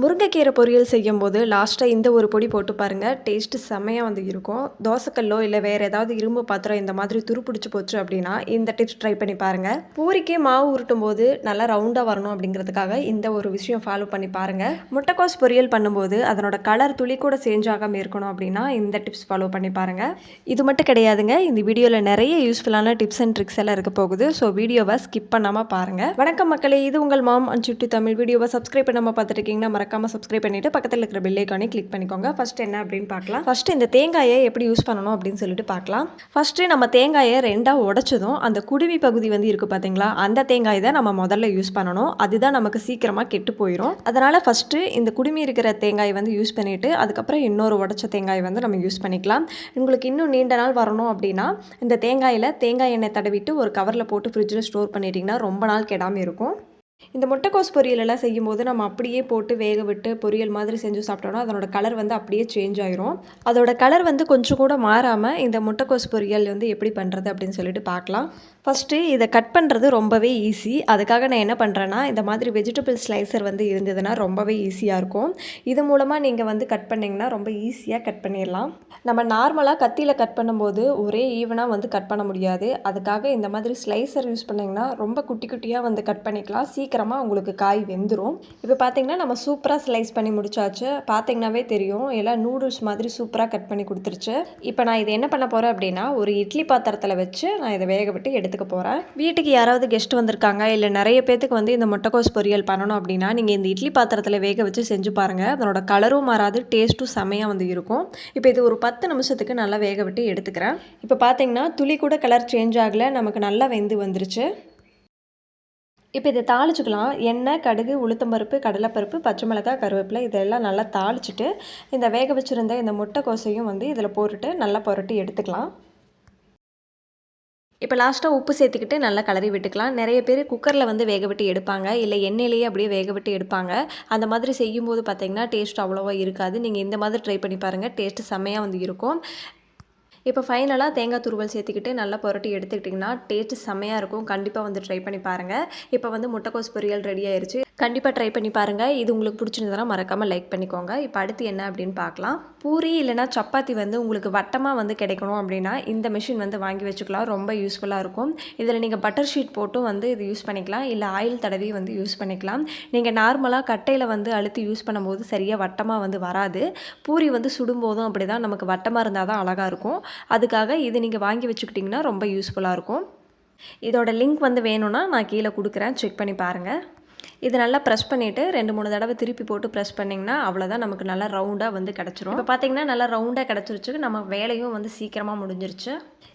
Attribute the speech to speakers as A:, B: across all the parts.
A: முருங்கைக்கீரை பொரியல் செய்யும்போது லாஸ்ட்டாக இந்த ஒரு பொடி போட்டு பாருங்கள் டேஸ்ட்டு செம்மையாக வந்து இருக்கும். தோசைக்கல்லோ இல்லை வேறு ஏதாவது இரும்பு பாத்திரம் இந்த மாதிரி துருப்பிடிச்சு போச்சு அப்படின்னா இந்த டிப்ஸ் ட்ரை பண்ணி பாருங்கள் பூரிக்கே மாவு உருட்டும் போது நல்லா ரவுண்டாக வரணும் அப்படிங்கிறதுக்காக இந்த ஒரு விஷயம் ஃபாலோ பண்ணி பாருங்கள் முட்டைக்கோஸ் பொரியல் பண்ணும்போது அதனோட கலர் துளி கூட சேஞ்ச் ஆகாமல் இருக்கணும் அப்படின்னா இந்த டிப்ஸ் ஃபாலோ பண்ணி பாருங்கள் இது மட்டும் கிடையாதுங்க. இந்த வீடியோவில் நிறைய யூஸ்ஃபுல்லான டிப்ஸ் அண்ட் ட்ரிக்ஸ் எல்லாம் இருக்க போகுது. ஸோ வீடியோவை ஸ்கிப் பண்ணாமல் பாருங்கள் வணக்கம் மக்களே. இது உங்கள் மாம் அண்ட் சுட்டி தமிழ். வீடியோவை சப்ஸ்கிரைப் பண்ணாமல் பார்த்துருக்கீங்கன்னா மறக்காமல் சப்ஸ்கிரைப் பண்ணிவிட்டு பக்கத்தில் இருக்கிற பெல் கிளிக் பண்ணிக்கோங்க. ஃபஸ்ட் என்ன அப்படின்னு பார்க்கலாம். ஃபஸ்ட்டு இந்த தேங்காயை எப்படி யூஸ் பண்ணணும் அப்படின்னு சொல்லிட்டு பார்க்கலாம். ஃபஸ்ட்டு நம்ம தேங்காயை ரெண்டாக உடச்சதும் அந்த குடுமி பகுதி வந்து இருக்குது பார்த்தீங்களா அந்த தேங்காய் தான் நம்ம முதல்ல யூஸ் பண்ணணும். அதுதான் நமக்கு சீக்கிரமாக கெட்டு போயிடும் அதனால் ஃபஸ்ட்டு இந்த குடுமி இருக்கிற தேங்காய் வந்து யூஸ் பண்ணிவிட்டு அதுக்கப்புறம் இன்னொரு உடச்ச தேங்காய் வந்து நம்ம யூஸ் பண்ணிக்கலாம். உங்களுக்கு இன்னும் நீண்ட நாள் வரணும் அப்படின்னா இந்த தேங்காயில் தேங்காய் எண்ணெய் தடவிட்டு ஒரு கவரில் போட்டு ஃப்ரிட்ஜில் ஸ்டோர் பண்ணிட்டிங்கன்னா ரொம்ப நாள் கெடாமல் இருக்கும். இந்த முட்டைக்கோஸ் பொரியல் எல்லாம் செய்யும்போது நம்ம அப்படியே போட்டு வேக விட்டு பொரியல் மாதிரி செஞ்சு சாப்பிட்டோம்னா அதனோட கலர் வந்து அப்படியே சேஞ்ச் ஆயிரும். அதோட கலர் வந்து கொஞ்சம் கூட மாறாமல் இந்த முட்டைக்கோஸ் பொரியல் வந்து எப்படி பண்ணுறது அப்படின்னு சொல்லிட்டு பார்க்கலாம். ஃபஸ்ட்டு இதை கட் பண்ணுறது ரொம்பவே ஈஸி அதுக்காக நான் என்ன பண்ணுறேன்னா இந்த மாதிரி வெஜிடபிள் ஸ்லைசர் வந்து இருந்ததுன்னா ரொம்பவே ஈஸியாக இருக்கும். இது மூலமாக நீங்கள் வந்து கட் பண்ணிங்கன்னா ரொம்ப ஈஸியாக கட் பண்ணிடலாம். நம்ம நார்மலாக கத்தியில் கட் பண்ணும்போது ஒரே ஈவனாக வந்து கட் பண்ண முடியாது. அதுக்காக இந்த மாதிரி ஸ்லைசர் யூஸ் பண்ணிங்கன்னா ரொம்ப குட்டி குட்டியாக வந்து கட் பண்ணிக்கலாம். சீக்கிரமாக உங்களுக்கு காய் வெந்துடும் இப்போ பார்த்தீங்கன்னா நம்ம சூப்பராக ஸ்லைஸ் பண்ணி முடிச்சாச்சு. பார்த்திங்கனாவே தெரியும். எல்லாம் நூடுல்ஸ் மாதிரி சூப்பராக கட் பண்ணி கொடுத்துருச்சு. இப்போ நான் இது என்ன பண்ண போகிறேன் அப்படின்னா ஒரு இட்லி பாத்திரத்தில் வச்சு நான் இதை வேக விட்டு எடுத்துக்க போகிறேன் வீட்டுக்கு யாராவது கெஸ்ட் வந்திருக்காங்க இல்லை நிறைய பேத்துக்கு வந்து இந்த முட்டைக்கோஸ் பொரியல் பண்ணணும் அப்படின்னா நீங்கள் இந்த இட்லி பாத்திரத்தில் வேக வச்சு செஞ்சு பாருங்கள் அதனோட கலரும் மாறாது டேஸ்ட்டும் செமையாக வந்து இருக்கும். இப்போ இது ஒரு பத்து நிமிஷத்துக்கு நல்லா வேக விட்டு எடுத்துக்கிறேன். இப்போ பார்த்தீங்கன்னா துளி கூட கலர் சேஞ்ச் ஆகலை. நமக்கு நல்லா வெந்து வந்துருச்சு. இப்போ இதை தாளிச்சுக்கலாம். எண்ணெய் கடுகு உளுத்தம்பருப்பு கடலைப்பருப்பு பச்சை மிளகாய் கருவேப்பிலை இதெல்லாம் நல்லா தாளிச்சிட்டு இந்த வேக வச்சுருந்த இந்த முட்டைக்கோசையும் வந்து இதில் போட்டுட்டு நல்லா புரட்டி எடுத்துக்கலாம். இப்போ லாஸ்ட்டாக உப்பு சேர்த்துக்கிட்டு நல்லா கலரி விட்டுக்கலாம். நிறைய பேர் குக்கரில் வந்து வேக விட்டு எடுப்பாங்க. இல்லை எண்ணெயிலேயே அப்படியே வேக விட்டு எடுப்பாங்க. அந்த மாதிரி செய்யும்போது பார்த்தீங்கன்னா டேஸ்ட் அவ்வளோவா இருக்காது. நீங்கள் இந்த மாதிரி ட்ரை பண்ணி பாருங்கள் டேஸ்ட்டு செம்மையாக வந்து இருக்கும். இப்போ ஃபைனலாக தேங்காய் துருவல் சேர்த்துக்கிட்டு நல்லா புரட்டி எடுத்துக்கிட்டிங்கன்னா டேஸ்ட்டு செம்மையாக இருக்கும். கண்டிப்பாக வந்து ட்ரை பண்ணி பாருங்கள் இப்போ வந்து முட்டைக்கோஸ் பொரியல் ரெடி ஆயிடுச்சு கண்டிப்பாக ட்ரை பண்ணி பாருங்கள் இது உங்களுக்கு பிடிச்சிருந்ததுன்னா மறக்காமல் லைக் பண்ணிக்கோங்க. இப்போ அடுத்து என்ன அப்படின்னு பார்க்கலாம். பூரி இல்லைனா சப்பாத்தி வந்து உங்களுக்கு வட்டமாக வந்து கிடைக்கணும் அப்படின்னா இந்த மிஷின் வந்து வாங்கி வச்சுக்கலாம். ரொம்ப யூஸ்ஃபுல்லாக இருக்கும். இதில் நீங்கள் பட்டர் ஷீட் போட்டும் வந்து இது யூஸ் பண்ணிக்கலாம். இல்லை ஆயில் தடவி வந்து யூஸ் பண்ணிக்கலாம். நீங்கள் நார்மலாக கட்டையில் வந்து அழுத்தி யூஸ் பண்ணும்போது சரியாக வட்டமாக வந்து வராது. பூரி வந்து சுடும்போதும் அப்படி தான் நமக்கு வட்டமாக இருந்தால் தான் அழகாக இருக்கும். அதுக்காக இது நீங்கள் வாங்கி வச்சுக்கிட்டிங்கன்னா ரொம்ப யூஸ்ஃபுல்லாக இருக்கும். இதோட லிங்க் வந்து வேணும்னா நான் கீழே கொடுக்குறேன். செக் பண்ணி பாருங்கள் இது நல்லா ப்ரெஸ் பண்ணிவிட்டு ரெண்டு மூணு தடவை திருப்பி போட்டு ப்ரெஸ் பண்ணிங்கன்னா அவ்வளோதான் நமக்கு நல்லா ரவுண்டாக வந்து கிடச்சிரும். இப்போ பார்த்தீங்கன்னா நல்லா ரவுண்டாக கிடச்சிருச்சு. நம்ம வேலையும் வந்து சீக்கிரமாக முடிஞ்சிருச்சு.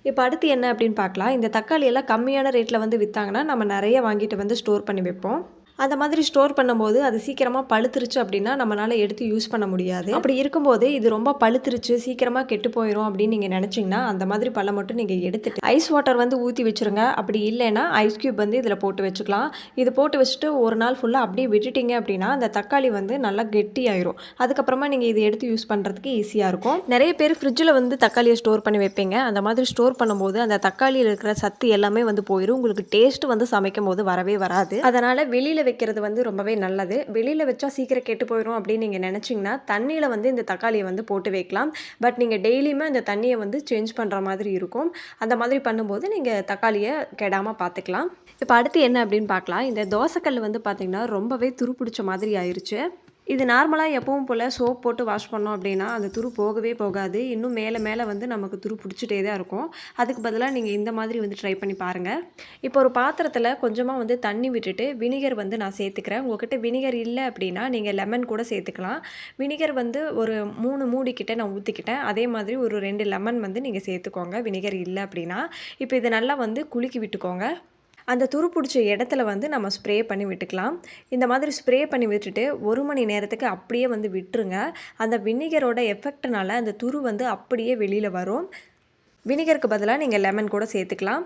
A: இப்போ அடுத்து என்ன அப்படின்னு பார்க்கலாம். இந்த தக்காளி எல்லாம் கம்மியான ரேட்டில் வந்து விற்றாங்கன்னா நம்ம நிறைய வாங்கிட்டு வந்து ஸ்டோர் பண்ணி வைப்போம். அந்த மாதிரி ஸ்டோர் பண்ணும்போது அது சீக்கிரமாக பழுத்துருச்சு அப்படின்னா நம்மளால் எடுத்து யூஸ் பண்ண முடியாது. அப்படி இருக்கும்போது இது ரொம்ப பழுத்துருச்சு சீக்கிரமாக கெட்டு போயிடும் அப்படின்னு நீங்கள் நினச்சிங்கன்னா அந்த மாதிரி பழம் மட்டும் நீங்கள் எடுத்துட்டு ஐஸ் வாட்டர் வந்து ஊற்றி வச்சுருங்க. அப்படி இல்லைன்னா ஐஸ் க்யூப் வந்து இதில் போட்டு வச்சுக்கலாம். இது போட்டு வச்சுட்டு ஒரு நாள் ஃபுல்லாக அப்படியே விட்டுட்டீங்க அப்படின்னா அந்த தக்காளி வந்து நல்லா கெட்டி ஆயிரும். அதுக்கப்புறமா நீங்கள் இதை எடுத்து யூஸ் பண்ணுறதுக்கு ஈஸியாக இருக்கும். நிறைய பேர் ஃப்ரிட்ஜில் வந்து தக்காளியை ஸ்டோர் பண்ணி வைப்பீங்க. அந்த மாதிரி ஸ்டோர் பண்ணும்போது அந்த தக்காளியில் இருக்கிற சத்து எல்லாமே வந்து போயிடும் உங்களுக்கு டேஸ்ட் வந்து சமைக்கும் போது வரவே வராது. அதனால் வெளியில் வைக்கிறது வந்து ரொம்பவே நல்லது. வெளியில் வச்சா சீக்கிரம் கெட்டு போயிடும் அப்படின்னு நீங்கள் நினச்சிங்கன்னா தண்ணியில் வந்து இந்த தக்காளியை வந்து போட்டு வைக்கலாம். பட் நீங்கள் டெய்லியுமே அந்த தண்ணியை வந்து சேஞ்ச் பண்ணுற மாதிரி இருக்கும். அந்த மாதிரி பண்ணும்போது நீங்கள் தக்காளியை கெடாமல் பார்த்துக்கலாம் இப்போ அடுத்து என்ன அப்படின்னு பார்க்கலாம் இந்த தோசைக்கல் வந்து பார்த்திங்கன்னா ரொம்பவே துருப்பிடிச்ச மாதிரி ஆயிடுச்சு இது நார்மலாக எப்பவும் போல் சோப் போட்டு வாஷ் பண்ணோம் அப்படின்னா அந்த துரு போகவே போகாது. இன்னும் மேலே மேலே வந்து நமக்கு துரு பிடிச்சிட்டே தான் இருக்கும். அதுக்கு பதிலாக நீங்கள் இந்த மாதிரி வந்து ட்ரை பண்ணி பாருங்கள் இப்போ ஒரு பாத்திரத்தில் கொஞ்சமாக வந்து தண்ணி விட்டுட்டு வினிகர் வந்து நான் சேர்த்துக்கிறேன். உங்கள்கிட்ட வினிகர் இல்லை அப்படின்னா நீங்கள் லெமன் கூட சேர்த்துக்கலாம். வினிகர் வந்து ஒரு மூணு மூடிக்கிட்ட நான் ஊற்றிக்கிட்டேன் அதே மாதிரி ஒரு ரெண்டு லெமன் வந்து நீங்கள் சேர்த்துக்கோங்க. வினிகர் இல்லை அப்படின்னா. இப்போ இதை நல்லா வந்து குலுக்கி விட்டுக்கோங்க. அந்த துரு பிடிச்ச இடத்துல வந்து நம்ம ஸ்ப்ரே பண்ணி விட்டுக்கலாம். இந்த மாதிரி ஸ்ப்ரே பண்ணி விட்டுட்டு ஒரு மணி நேரத்துக்கு அப்படியே வந்து விட்டுருங்க. அந்த வினிகரோட எஃபெக்ட்னால அந்த துரு வந்து அப்படியே வெளியில் வரும். வினிகருக்கு பதிலாக நீங்கள் லெமன் கூட சேர்த்துக்கலாம்.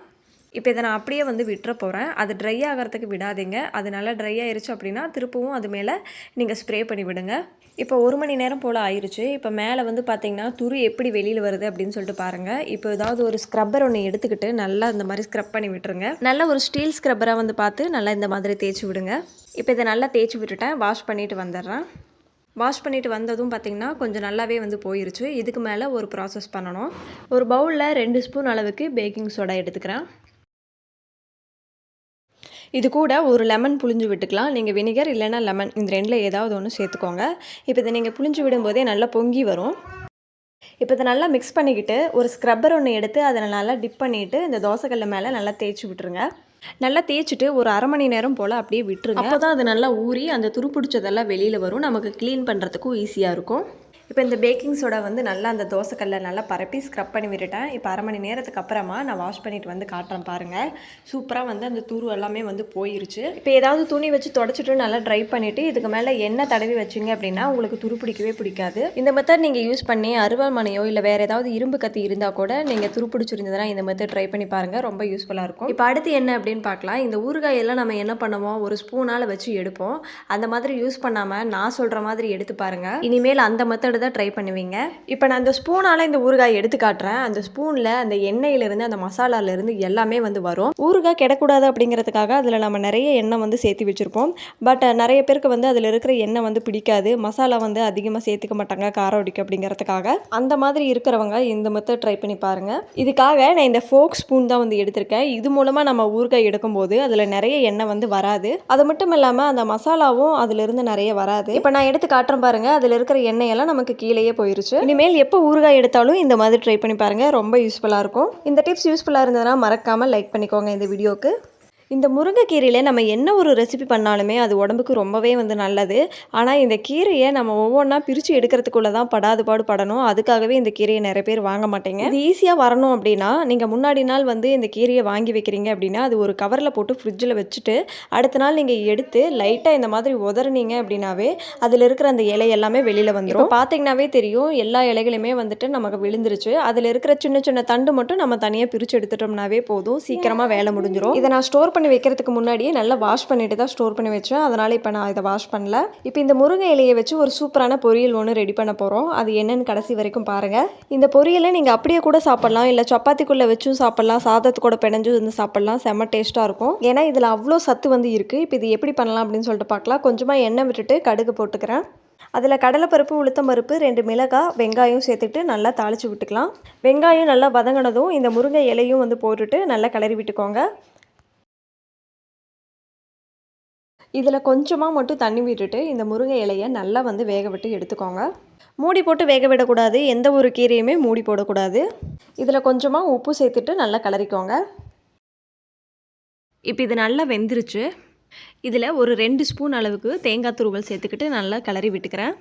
A: இப்போ இதை நான் அப்படியே வந்து விட்டுற போகிறேன் அது ட்ரை ஆகிறதுக்கு விடாதீங்க. அது நல்லா ட்ரை ஆயிருச்சு அப்படின்னா திருப்பவும் அது மேலே நீங்கள் ஸ்ப்ரே பண்ணி விடுங்க. இப்போ ஒரு மணி நேரம் போல் ஆயிடுச்சு இப்போ மேலே வந்து பார்த்தீங்கன்னா துரு எப்படி வெளியில் வருது அப்படின்னு சொல்லிட்டு பாருங்கள் இப்போ ஏதாவது ஒரு ஸ்க்ரப்பர் ஒன்று எடுத்துக்கிட்டு நல்லா இந்த மாதிரி ஸ்க்ரப் பண்ணி விட்டுருங்க. நல்ல ஒரு ஸ்டீல் ஸ்க்ரப்பராக வந்து பார்த்து நல்லா இந்த மாதிரி தேய்ச்சி விடுங்க. இப்போ இதை நல்லா தேய்ச்சி விட்டுட்டேன். வாஷ் பண்ணிவிட்டு வந்துடுறேன். வாஷ் பண்ணிவிட்டு வந்ததும் பார்த்திங்கன்னா கொஞ்சம் நல்லாவே வந்து போயிருச்சு. இதுக்கு மேலே ஒரு ப்ராசஸ் பண்ணணும். ஒரு பவுலில் ரெண்டு ஸ்பூன் அளவுக்கு பேக்கிங் சோடா எடுத்துக்கிறேன். இது கூட ஒரு லெமன் புழிஞ்சு விட்டுக்கலாம். நீங்கள் வினிகர் இல்லைனா லெமன் இந்த ரெண்டில் ஏதாவது ஒன்று சேர்த்துக்கோங்க. இப்போ இதை நீங்கள் புழிஞ்சு விடும்போதே நல்லா பொங்கி வரும். இப்போ இதை நல்லா மிக்ஸ் பண்ணிக்கிட்டு ஒரு ஸ்க்ரப்பர் ஒன்று எடுத்து அதை நல்லா டிப் பண்ணிவிட்டு இந்த தோசைக்கல்ல மேலே நல்லா தேய்ச்சி விட்டுருங்க. நல்லா தேய்ச்சிட்டு ஒரு அரை மணி நேரம் போல் அப்படியே விட்டுருங்க. அப்போ தான் அது நல்லா ஊறி அந்த துருப்பிடிச்சதெல்லாம் வெளியில் வரும். நமக்கு க்ளீன் பண்ணுறதுக்கும் ஈஸியாக இருக்கும். இப்போ இந்த பேக்கிங் சோடா வந்து நல்லா அந்த தோசைக்கல்ல நல்லா பரப்பி ஸ்க்ரப் பண்ணி விட்டுட்டேன். இப்போ அரை மணி நேரத்துக்கு அப்புறமா நான் வாஷ் பண்ணிட்டு வந்து காட்டுறேன் பாருங்கள் சூப்பராக வந்து அந்த தூர் எல்லாமே வந்து போயிருச்சு. இப்போ ஏதாவது துணி வச்சு தொடச்சிட்டு நல்லா ட்ரை பண்ணிவிட்டு இதுக்கு மேலே எண்ணெய் தடவி வச்சிங்க அப்படின்னா உங்களுக்கு துரு பிடிக்கவே பிடிக்காது. இந்த மெத்தட் நீங்கள் யூஸ் பண்ணி அருவாமனையோ இல்லை வேறு ஏதாவது இரும்பு கத்தி இருந்தால் கூட நீங்கள் துரு பிடிச்சிருந்ததுன்னா இந்த மெத்தட் ட்ரை பண்ணி பாருங்கள் ரொம்ப யூஸ்ஃபுல்லாக இருக்கும். இப்போ அடுத்து என்ன அப்படின்னு பார்க்கலாம். இந்த ஊறுகாயெல்லாம் நம்ம என்ன பண்ணுவோம்? ஒரு ஸ்பூனால் வச்சு எடுப்போம். அந்த மாதிரி யூஸ் பண்ணாமல் நான் சொல்கிற மாதிரி எடுத்து பாருங்கள் இனிமேல் அந்த மெத்தட் தான் ட்ரை பண்ணுவீங்க. இப்போ நான் அந்த ஸ்பூனால் இந்த ஊறுகாய் எடுத்து காட்டுறேன். அந்த ஸ்பூனில் அந்த எண்ணெயிலேருந்து அந்த மசாலாலேருந்து எல்லாமே வந்து வரும். ஊறுகாய் கிடக்கூடாது அப்படிங்கிறதுக்காக அதில் நம்ம நிறைய எண்ணெய் வந்து சேர்த்து வச்சுருப்போம். பட் நிறைய பேருக்கு வந்து அதில் இருக்கிற எண்ணெய் வந்து பிடிக்காது. மசாலா வந்து அதிகமாக சேர்த்துக்க மாட்டாங்க காரம் அடிக்கும் அப்படிங்கிறதுக்காக. அந்த மாதிரி இருக்கிறவங்க இந்த மெத்தட் ட்ரை பண்ணி பாருங்கள் இதுக்காக நான் இந்த ஃபோக் ஸ்பூன் தான் வந்து எடுத்திருக்கேன். இது மூலமாக நம்ம ஊறுகாய் எடுக்கும்போது அதில் நிறைய எண்ணெய் வந்து வராது. அது மட்டும் இல்லாமல் அந்த மசாலாவும் அதிலிருந்து நிறைய வராது. இப்போ நான் எடுத்து காட்டுறேன் பாருங்கள் அதில் இருக்கிற எண்ணெயெல்லாம் நமக்கு கீழேயே போயிருச்சு. இனிமேல் எப்போ ஊறுகாய் எடுத்தாலும் இந்த மாதிரி ட்ரை பண்ணி பாருங்கள் ரொம்ப யூஸ்ஃபுல்லாக இருக்கும். இந்த டிப்ஸ் யூஸ்ஃபுல்லாக இருந்ததுன்னா மறக்காமல் லைக் பண்ணிக்கோங்க இந்த வீடியோக்கு. இந்த முருங்கைக்கீரையில் நம்ம என்ன ஒரு ரெசிபி பண்ணாலுமே அது உடம்புக்கு ரொம்பவே வந்து நல்லது. ஆனால் இந்த கீரையை நம்ம ஒவ்வொன்றா பிரித்து எடுக்கிறதுக்குள்ளே தான் படாது பாடு படணும். அதுக்காகவே இந்த கீரையை நிறைய பேர் வாங்க மாட்டேங்க. இது ஈஸியாக வரணும் அப்படின்னா நீங்கள் முன்னாடி நாள் வந்து இந்த கீரையை வாங்கி வைக்கிறீங்க அப்படின்னா அது ஒரு கவரில் போட்டு ஃப்ரிட்ஜில் வச்சுட்டு அடுத்த நாள் நீங்கள் எடுத்து லைட்டாக இந்த மாதிரி உதறினீங்க அப்படின்னாவே அதில் இருக்கிற அந்த இலை எல்லாமே வெளியில் வந்துடும் பார்த்தீங்கன்னாவே தெரியும் எல்லா இலைகளுமே வந்துட்டு நமக்கு விழுந்துருச்சு. அதில் இருக்கிற சின்ன சின்ன தண்டு மட்டும் நம்ம தனியாக பிரித்து எடுத்துட்டோம்னாவே போதும். சீக்கிரமாக வேலை முடிஞ்சிடும் இதை நான் ஸ்டோர் பண்ணி வைக்கிறதுக்கு முன்னாடியே நல்லா வாஷ் பண்ணிட்டு தான் ஸ்டோர் பண்ணி வச்சேன். அதனால் இப்போ நான் இதை வாஷ் பண்ணல. இப்போ இந்த முருங்கை இலையை வச்சு ஒரு சூப்பரான பொரியல் ஒன்று ரெடி பண்ண போகிறோம் அது என்னன்னு கடைசி வரைக்கும் பாருங்கள் இந்த பொரியலை நீங்கள் அப்படியே கூட சாப்பிட்லாம். இல்லை சப்பாத்திக்குள்ளே வச்சும் சாப்பிட்லாம். சாதத்து கூட பிணைஞ்சும் வந்து சாப்பிட்லாம். செம்ம டேஸ்ட்டாக இருக்கும். ஏன்னா இதில் அவ்வளோ சத்து வந்து இருக்குது இப்போ இது எப்படி பண்ணலாம் அப்படின்னு சொல்லிட்டு பார்க்கலாம். கொஞ்சமாக எண்ணெய் விட்டுட்டு கடுகு போட்டுக்கிறேன். அதில் கடலைப்பருப்பு உளுத்தம் பருப்பு ரெண்டு மிளகாய் வெங்காயம் சேர்த்துட்டு நல்லா தாளித்து விட்டுக்கலாம். வெங்காயம் நல்லா வதங்கினதும் இந்த முருங்கை இலையும் வந்து போட்டுட்டு நல்லா கிளறி விட்டுக்கோங்க. இதில் கொஞ்சமாக மட்டும் தண்ணி விட்டுட்டு இந்த முருங்கை இலையை நல்லா வந்து வேக விட்டு எடுத்துக்கோங்க. மூடி போட்டு வேக விடக்கூடாது. எந்த ஒரு கீரையுமே மூடி போடக்கூடாது. இதில் கொஞ்சமாக உப்பு சேர்த்துட்டு நல்லா கிளறிக்கோங்க. இப்போ இது நல்லா வெந்துருச்சு. இதில் ஒரு ரெண்டு ஸ்பூன் அளவுக்கு தேங்காய் துருவல் சேர்த்துக்கிட்டு நல்லா கிளறி விட்டுக்கிறேன்.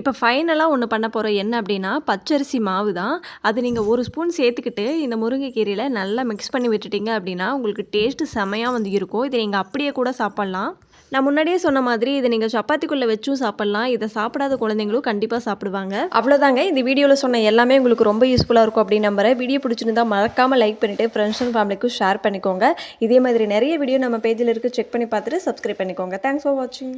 A: இப்போ ஃபைனலாக ஒன்று பண்ண போகிறோம் என்ன அப்படின்னா பச்சரிசி மாவு தான் அது நீங்கள் ஒரு ஸ்பூன் சேர்த்துக்கிட்டு இந்த முருங்கைக்கீரையில் நல்லா மிக்ஸ் பண்ணி விட்டுட்டீங்க அப்படின்னா உங்களுக்கு டேஸ்ட்டு செமையாக வந்து இருக்கும். இதை நீங்கள் அப்படியே கூட சாப்பிட்லாம். நான் முன்னாடியே சொன்ன மாதிரி இதை நீங்கள் சப்பாத்திக்குள்ளே வச்சும் சாப்பிட்லாம். இதை சாப்பிடாத குழந்தைங்களும் கண்டிப்பாக சாப்பிடுவாங்க. அவ்வளோதாங்க இந்த வீடியோவில் சொன்ன எல்லாமே உங்களுக்கு ரொம்ப யூஸ்ஃபுல்லாக இருக்கும் அப்படின்னு நம்புகிறேன் வீடியோ பிடிச்சிருந்தா மறக்காமல் லைக் பண்ணிவிட்டு ஃப்ரெண்ட்ஸ் அண்ட் ஃபேமிலிக்கும் ஷேர் பண்ணிக்கோங்க. இதே மாதிரி நிறைய வீடியோ நம்ம பேஜில் இருக்குது செக் பண்ணி பார்த்துட்டு சப்ஸ்கிரைப் பண்ணிக்கோங்க. தேங்க்ஸ் ஃபார் வாட்சிங்